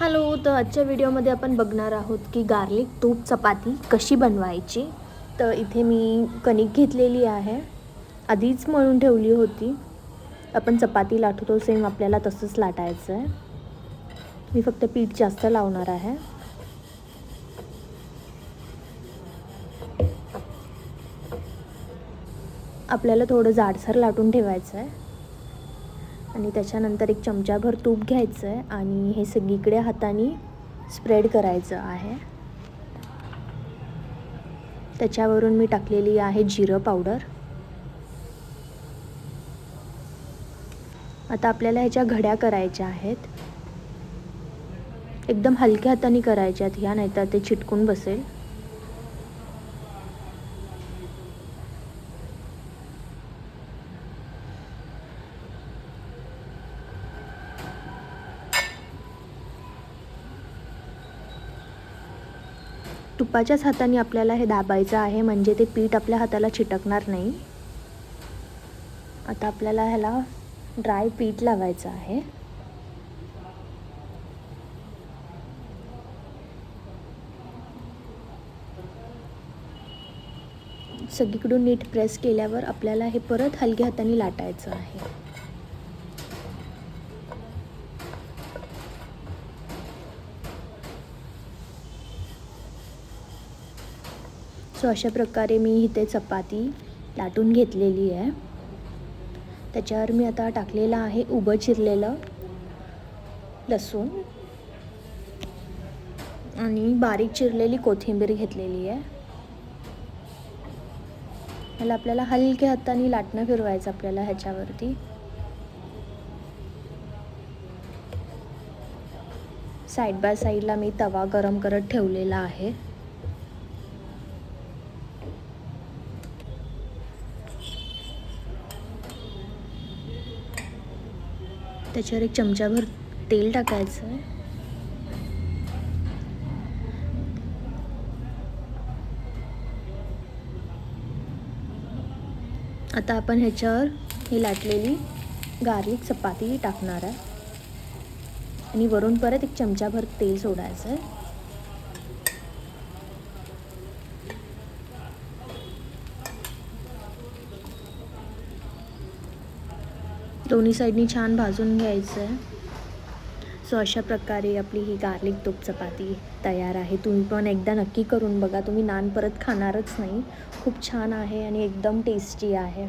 Hello तर आजच्या व्हिडिओमध्ये आपण बघणार आहोत की गार्लिक तूप चपाती कशी बनवायची? तर इथे मी कणिक घेतलेली आहे. आधीच मळून ठेवली होती. आपण चपाती लाटतो सेम आपल्याला तसंच लाटायचं आहे. मी फक्त पीठ जास्त लावणार आहे. आपल्याला थोडं जाडसर लाटून ठेवायचं आहे. आणि त्याच्यानंतर एक चमचाभर तूप घ्यायचं आहे आणि हे सगळीकडे हाताने स्प्रेड करायचं आहे. त्याच्यावरून मी टाकलेली आहे जिरं पावडर. आता आपल्याला ह्याच्या घड्या करायच्या आहेत. एकदम हलक्या हाताने करायच्या आहेत ह्या नाहीतर ते चिटकून बसेल. तुपाच्याच हाताने आपल्याला हे दाबायचं आहे म्हणजे ते पीठ आपल्या हाताला चिटकणार नाही. आता आपल्याला ह्याला ड्राय पीठ लावायचं आहे. सगळीकडून नीट प्रेस केल्यावर आपल्याला हे परत हलक्या हाताने लाटायचं आहे. सो अशा प्रकारे मी इथे चपाती लाटून घेतलेली आहे. त्याच्यावर मी आता टाकलेलं आहे उभं चिरलेलं लसूण. आणि बारीक चिरलेली कोथिंबीर घेतलेली आहे. मला आपल्याला हलक्या हाताने लाटणं फिरवायचं आपल्याला ह्याच्यावरती. साईड बाय साईडला मी तवा गरम करत ठेवलेला आहे. त्याच्यावर एक चमचाभर तेल टाकायचं आहे. आता आपण ह्याच्यावर ही लाटलेली गार्लिक चपाती टाकणार आहे. आणि वरून परत एक चमचाभर तेल सोडायचं आहे. दोन्ही साईडनी छान भाजून घ्यायचं आहे. सो अशा प्रकारे आपली ही गार्लिक तूप चपाती तयार आहे. तुम्ही पण एकदा नक्की करून बघा. तुम्ही नान परत खाणारच नाही. खूप छान आहे आणि एकदम टेस्टी आहे.